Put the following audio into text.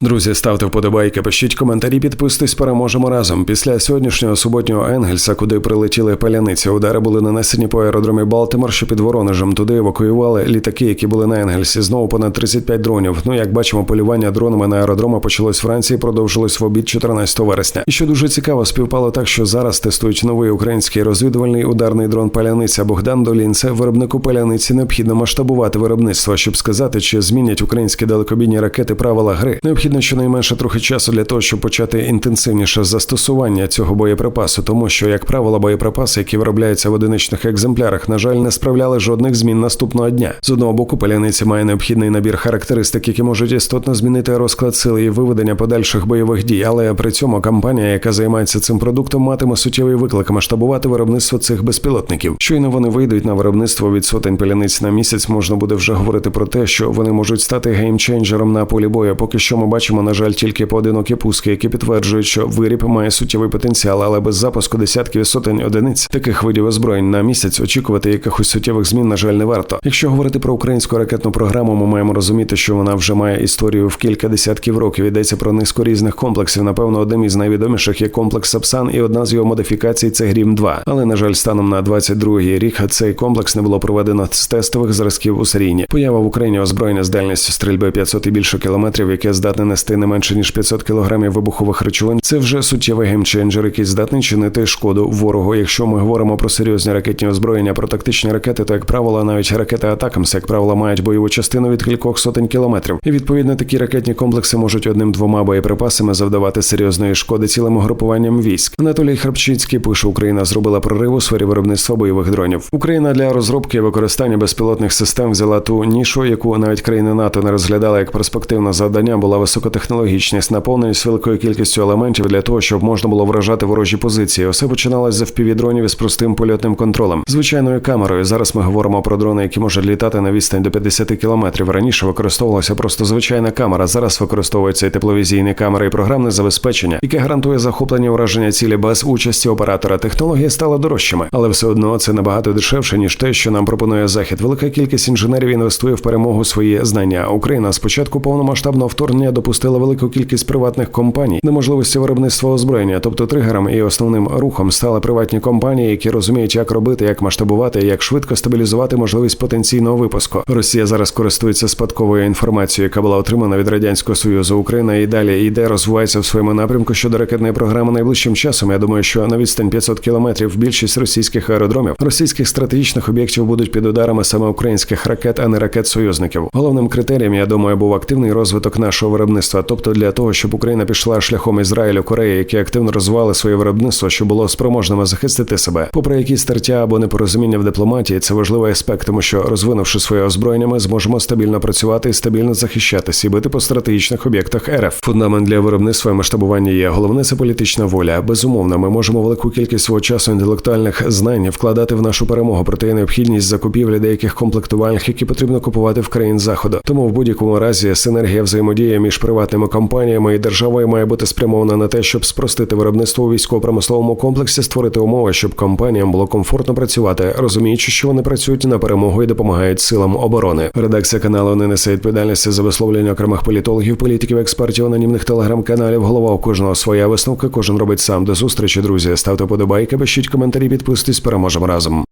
Друзі, ставте вподобайки, пишіть коментарі, підписуйтесь, переможемо разом. Після сьогоднішнього суботнього Енгельса, куди прилетіли паляниці, удари були нанесені по аеродромі Балтимор, що під Воронежем. Туди евакуювали літаки, які були на Енгельсі. Знову понад 35 дронів. Ну як бачимо, полювання дронами на аеродроми почалось вранці і продовжилось в обід 14 вересня. І що дуже цікаво, співпало так, що зараз тестують новий український розвідувальний ударний дрон паляниця Богдан Долін. Це виробнику паляниці необхідно масштабувати виробництво, щоб сказати, чи змінять українські далекобійні ракети правила гри. Необхідно щонайменше трохи часу для того, щоб почати інтенсивніше застосування цього боєприпасу, тому що, як правило, боєприпаси, які виробляються в одиничних екземплярах, на жаль, не справляли жодних змін наступного дня. З одного боку, паляниця має необхідний набір характеристик, які можуть істотно змінити розклад сили і виведення подальших бойових дій. Але при цьому компанія, яка займається цим продуктом, матиме суттєвий виклик масштабувати виробництво цих безпілотників. Щойно вони вийдуть на виробництво від сотень паляниць на місяць, можна буде вже говорити про те, що вони можуть стати геймченджером на полі бою. Поки що ми бачимо, на жаль, тільки поодинокі пуски, які підтверджують, що виріб має суттєвий потенціал, але без запуску десятків і сотень одиниць таких видів озброєнь на місяць очікувати якихось суттєвих змін, на жаль, не варто. Якщо говорити про українську ракетну програму, ми маємо розуміти, що вона вже має історію в кілька десятків років. Йдеться про низку різних комплексів. Напевно, одним із найвідоміших є комплекс Сапсан, і одна з його модифікацій це Грім 2 Але на жаль, станом на 22-й рік цей комплекс не було проведено з тестових зразків у серійні. Поява в Україні озброєння з дальністю стрільби 500 і більше кілометрів, яке здатне нести не менше ніж 500 кілограмів вибухових речовин. Це вже суттєвий геймченджер, який здатний чинити шкоду ворогу. Якщо ми говоримо про серйозні ракетні озброєння, про тактичні ракети, то як правило, навіть ракети Атакамс, як правило, мають бойову частину від кількох сотень кілометрів. І відповідно такі ракетні комплекси можуть одним-двома боєприпасами завдавати серйозної шкоди цілим угрупуванням військ. Анатолій Храпчинський пише, Україна зробила прорив у сфері виробництва бойових дронів. Україна для розробки і використання безпілотних систем взяла ту нішу, яку навіть країни НАТО не розглядали як перспективне завдання, була високотехнологічність, наповненість великою кількістю елементів для того, щоб можна було вражати ворожі позиції. Усе починалось з впівдронів із простим польотним контролем, звичайною камерою. Зараз ми говоримо про дрони, які можуть літати на відстань до 50 кілометрів. Раніше використовувалася просто звичайна камера. Зараз використовується і тепловізійні камери, і програмне забезпечення, яке гарантує захоплення враження цілі без участі оператора. Технології стали дорожчими, але все одно це набагато дешевше ніж те, що нам пропонує захід. Велика кількість інженерів інвестує в перемогу свої знання. Україна спочатку повномасштабного вторгнення допустила велику кількість приватних компаній на можливості виробництва озброєння, тобто тригером і основним рухом стали приватні компанії, які розуміють, як робити, як масштабувати, як швидко стабілізувати можливість потенційного випуску. Росія зараз користується спадковою інформацією, яка була отримана від радянського союзу. Україна і далі йде, розвивається в своєму напрямку щодо ракетної програми найближчим часом. Я думаю, що на відстань 500 кілометрів більшість російських аеродромів, російських стратегічних об'єктів будуть під ударами саме українських ракет, а не ракет союзників. Головним критерієм, я думаю, був активний розвиток нашого виробництва, тобто для того, щоб Україна пішла шляхом Ізраїлю, Кореї, які активно розвивали своє виробництво, що було спроможними захистити себе, попри якісь стертя або непорозуміння в дипломатії, це важливий аспект, тому що розвинувши своє озброєння, ми зможемо стабільно працювати і стабільно захищатися і бити по стратегічних об'єктах РФ. Фундамент для виробництва і масштабування є головне це політична воля. Безумовно, ми можемо велику кількість свого часу інтелектуальних знань вкладати в нашу перемогу, проте необхідність закупівлі деяких комплектувальних, які потрібно купувати в країн заходу. Тому в будь-якому разі синергія взаємодії між приватними компаніями і державою має бути спрямована на те, щоб спростити виробництво у військово-промисловому комплексі, створити умови, щоб компаніям було комфортно працювати, розуміючи, що вони працюють на перемогу і допомагають силам оборони. Редакція каналу не несе відповідальності за висловлення окремих політологів, політиків, експертів, анонімних телеграм-каналів. Голова у кожного своя висновка. Кожен робить сам до зустрічі. Друзі, ставте подобайки, пишіть коментарі, підписуйтесь, переможемо разом.